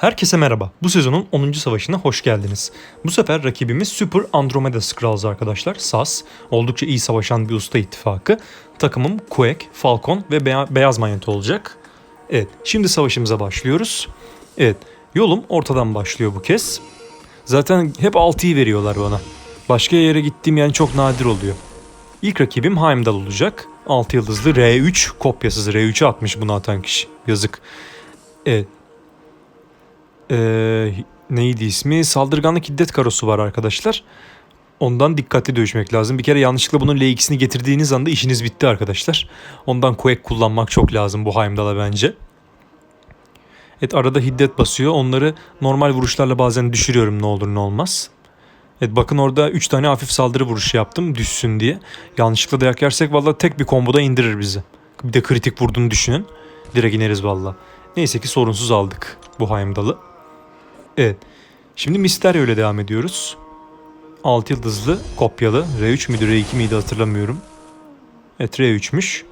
Herkese merhaba. Bu sezonun 10. savaşına hoş geldiniz. Bu sefer rakibimiz Super Andromeda Skrulls arkadaşlar. SAS. Oldukça iyi savaşan bir usta ittifakı. Takımım Quake, Falcon ve Beya- Beyaz Manyeto olacak. Evet, şimdi savaşımıza başlıyoruz. Evet, yolum ortadan başlıyor bu kez. Zaten hep 6'yı veriyorlar bana. Başka yere gittiğim yani çok nadir oluyor. İlk rakibim Heimdall olacak. 6 yıldızlı R3 kopyasız R3'e atmış bunu atan kişi. Yazık. Evet. Ee, neydi ismi? Saldırganlık hiddet karosu var arkadaşlar. Ondan dikkatli dövüşmek lazım. Bir kere yanlışlıkla bunun L2'sini getirdiğiniz anda işiniz bitti arkadaşlar. Ondan Quake kullanmak çok lazım bu Heimdall'a bence. Evet arada hiddet basıyor. Onları normal vuruşlarla bazen düşürüyorum ne olur ne olmaz. Evet bakın orada 3 tane hafif saldırı vuruşu yaptım düşsün diye. Yanlışlıkla dayak yersek valla tek bir komboda indirir bizi. Bir de kritik vurduğunu düşünün. Direkt ineriz valla. Neyse ki sorunsuz aldık bu Heimdall'ı. Evet. Şimdi Mysterio ile devam ediyoruz. 6 yıldızlı kopyalı. R3 müydü R2 miydi hatırlamıyorum. Evet R3'müş.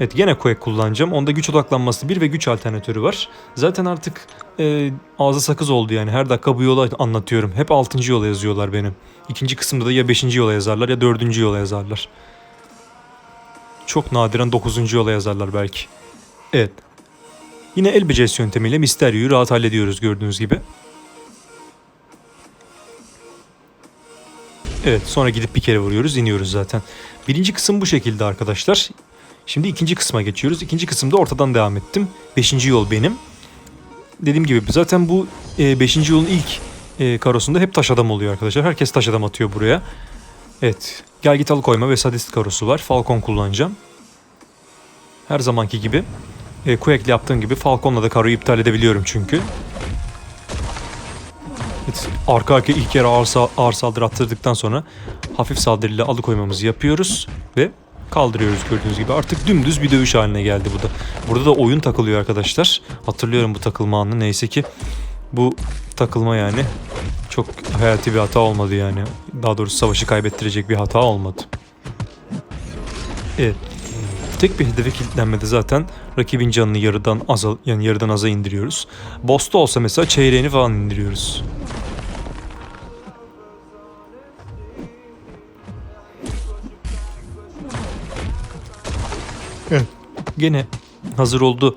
Evet gene Quake kullanacağım. Onda güç odaklanması bir ve güç alternatörü var. Zaten artık e, ağza sakız oldu yani. Her dakika bu yola anlatıyorum. Hep 6. yola yazıyorlar benim. İkinci kısımda da ya 5. yola yazarlar ya 4. yola yazarlar. Çok nadiren 9. yola yazarlar belki. Evet. Yine el becerisi yöntemiyle Mysterio'yu rahat hallediyoruz gördüğünüz gibi. Evet sonra gidip bir kere vuruyoruz iniyoruz zaten. Birinci kısım bu şekilde arkadaşlar. Şimdi ikinci kısma geçiyoruz. İkinci kısımda ortadan devam ettim. Beşinci yol benim. Dediğim gibi zaten bu e, beşinci yolun ilk e, karosunda hep taş adam oluyor arkadaşlar. Herkes taş adam atıyor buraya. Evet. Gel git koyma ve sadist karosu var. Falcon kullanacağım. Her zamanki gibi. E, Quake'le yaptığım gibi Falcon'la da karoyu iptal edebiliyorum çünkü. Evet, arka arka ilk kere ağır, ağır saldırı attırdıktan sonra hafif saldırıyla alıkoymamızı yapıyoruz ve kaldırıyoruz gördüğünüz gibi. Artık dümdüz bir dövüş haline geldi bu da. Burada da oyun takılıyor arkadaşlar. Hatırlıyorum bu takılma anını. Neyse ki bu takılma yani çok hayati bir hata olmadı yani. Daha doğrusu savaşı kaybettirecek bir hata olmadı. Evet. Tek bir hedefe kilitlenmede zaten rakibin canını yarıdan aza yani yarıdan aza indiriyoruz. Boss'ta olsa mesela çeyreğini falan indiriyoruz. Evet. Gene hazır oldu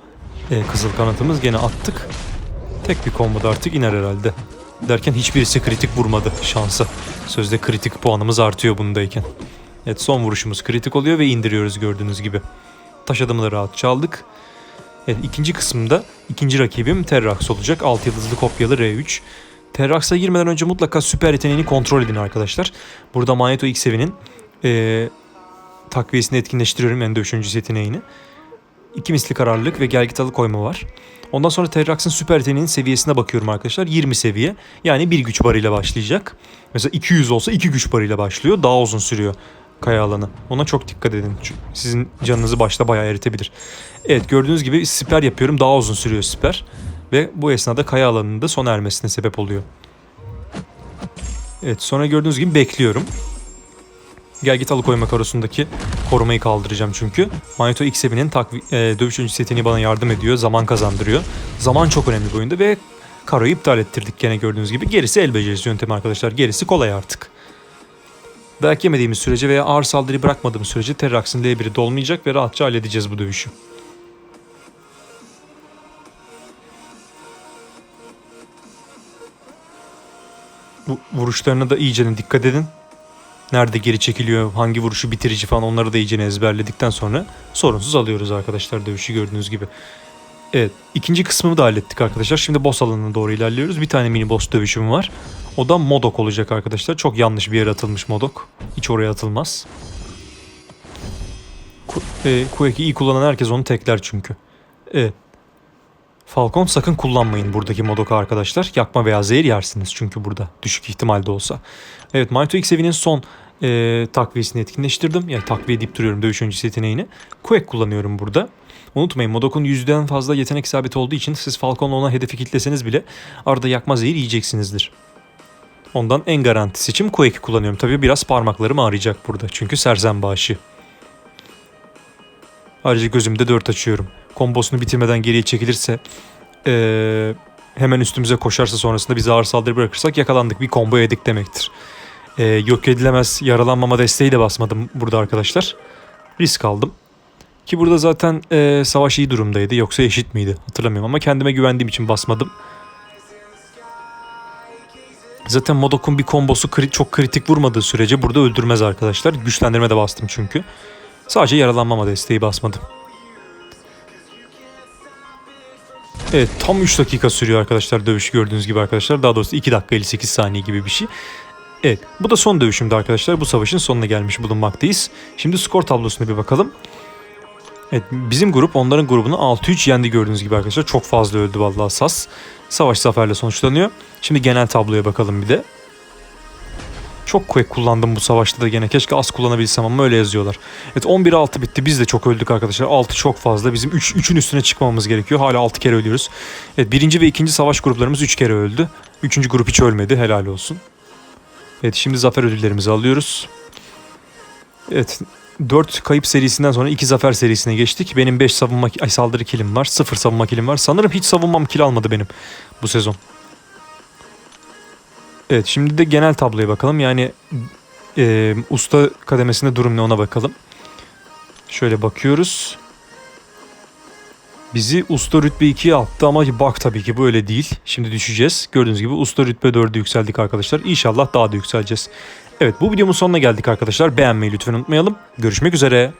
e, kızıl kanatımız. Gene attık. Tek bir komboda artık iner herhalde. Derken hiçbirisi kritik vurmadı şansa. Sözde kritik puanımız artıyor bundayken. Evet son vuruşumuz kritik oluyor ve indiriyoruz gördüğünüz gibi. Taş adımı da rahat çaldık. Evet ikinci kısımda ikinci rakibim Terrax olacak. 6 yıldızlı kopyalı R3. Terrax'a girmeden önce mutlaka süper yeteneğini kontrol edin arkadaşlar. Burada Magneto X evinin eee takviyesini etkinleştiriyorum en dövüşüncü yeteneğini. İki misli kararlılık ve gelgitalı koyma var. Ondan sonra Terrax'ın süper yeteneğinin seviyesine bakıyorum arkadaşlar. 20 seviye. Yani bir güç barıyla başlayacak. Mesela 200 olsa iki güç barıyla başlıyor. Daha uzun sürüyor kaya alanı. Ona çok dikkat edin. Çünkü sizin canınızı başta bayağı eritebilir. Evet gördüğünüz gibi siper yapıyorum. Daha uzun sürüyor siper. Ve bu esnada kaya alanında sona ermesine sebep oluyor. Evet sonra gördüğünüz gibi bekliyorum. Gel git alıkoyma karosundaki korumayı kaldıracağım çünkü. Magneto X evinin takvi- e, dövüş öncesi yeteneği bana yardım ediyor. Zaman kazandırıyor. Zaman çok önemli bu oyunda ve karoyu iptal ettirdik gene gördüğünüz gibi. Gerisi el becerisi yöntemi arkadaşlar. Gerisi kolay artık. Dayak yemediğimiz sürece veya ağır saldırı bırakmadığımız sürece Terrax'ın L1'i dolmayacak ve rahatça halledeceğiz bu dövüşü. Bu vuruşlarına da iyice dikkat edin. Nerede geri çekiliyor, hangi vuruşu bitirici falan onları da iyice ezberledikten sonra sorunsuz alıyoruz arkadaşlar dövüşü gördüğünüz gibi. Evet ikinci kısmını da hallettik arkadaşlar. Şimdi boss alanına doğru ilerliyoruz. Bir tane mini boss dövüşüm var. O da Modok olacak arkadaşlar. Çok yanlış bir yere atılmış Modok. Hiç oraya atılmaz. Ku- e, iyi kullanan herkes onu tekler çünkü. Evet. Falcon sakın kullanmayın buradaki Modok'u arkadaşlar. Yakma veya zehir yersiniz çünkü burada. Düşük ihtimalde olsa. Evet Magneto X evinin son e, takviyesini etkinleştirdim. Yani takviye edip duruyorum dövüş öncesi yeteneğini. Quake kullanıyorum burada. Unutmayın Modok'un yüzden fazla yetenek sabiti olduğu için siz Falcon'la ona hedefi kilitleseniz bile arada yakma zehir yiyeceksinizdir. Ondan en garantisi için Quake'i kullanıyorum. Tabii biraz parmaklarım ağrıyacak burada. Çünkü serzem başı. Ayrıca gözümde dört açıyorum. Kombosunu bitirmeden geriye çekilirse ee, hemen üstümüze koşarsa sonrasında bizi ağır saldırı bırakırsak yakalandık. Bir combo yedik demektir. Ee, yok edilemez yaralanmama desteği de basmadım burada arkadaşlar. Risk aldım. Ki burada zaten e, savaş iyi durumdaydı. Yoksa eşit miydi hatırlamıyorum ama kendime güvendiğim için basmadım. Zaten Modok'un bir kombosu kri- çok kritik vurmadığı sürece burada öldürmez arkadaşlar. Güçlendirme de bastım çünkü. Sadece yaralanmama desteği basmadım. Evet tam 3 dakika sürüyor arkadaşlar dövüş gördüğünüz gibi arkadaşlar. Daha doğrusu 2 dakika 58 saniye gibi bir şey. Evet bu da son dövüşümdü arkadaşlar. Bu savaşın sonuna gelmiş bulunmaktayız. Şimdi skor tablosuna bir bakalım. Evet bizim grup onların grubunu 6-3 yendi gördüğünüz gibi arkadaşlar. Çok fazla öldü vallahi Sas. Savaş zaferle sonuçlanıyor. Şimdi genel tabloya bakalım bir de. Çok quick kullandım bu savaşta da gene. Keşke az kullanabilsem ama öyle yazıyorlar. Evet 11-6 bitti. Biz de çok öldük arkadaşlar. 6 çok fazla. Bizim 3 3'ün üstüne çıkmamamız gerekiyor. Hala 6 kere ölüyoruz. Evet birinci ve ikinci savaş gruplarımız 3 kere öldü. Üçüncü grup hiç ölmedi. Helal olsun. Evet şimdi zafer ödüllerimizi alıyoruz. Evet 4 kayıp serisinden sonra 2 zafer serisine geçtik. Benim 5 savunma ay, saldırı kilim var. 0 savunma kilim var. Sanırım hiç savunmam kil almadı benim bu sezon. Evet şimdi de genel tabloya bakalım. Yani e, usta kademesinde durum ne ona bakalım. Şöyle bakıyoruz. Bizi usta rütbe 2'ye attı ama bak tabii ki bu öyle değil. Şimdi düşeceğiz. Gördüğünüz gibi usta rütbe 4'e yükseldik arkadaşlar. İnşallah daha da yükseleceğiz. Evet bu videomun sonuna geldik arkadaşlar. Beğenmeyi lütfen unutmayalım. Görüşmek üzere.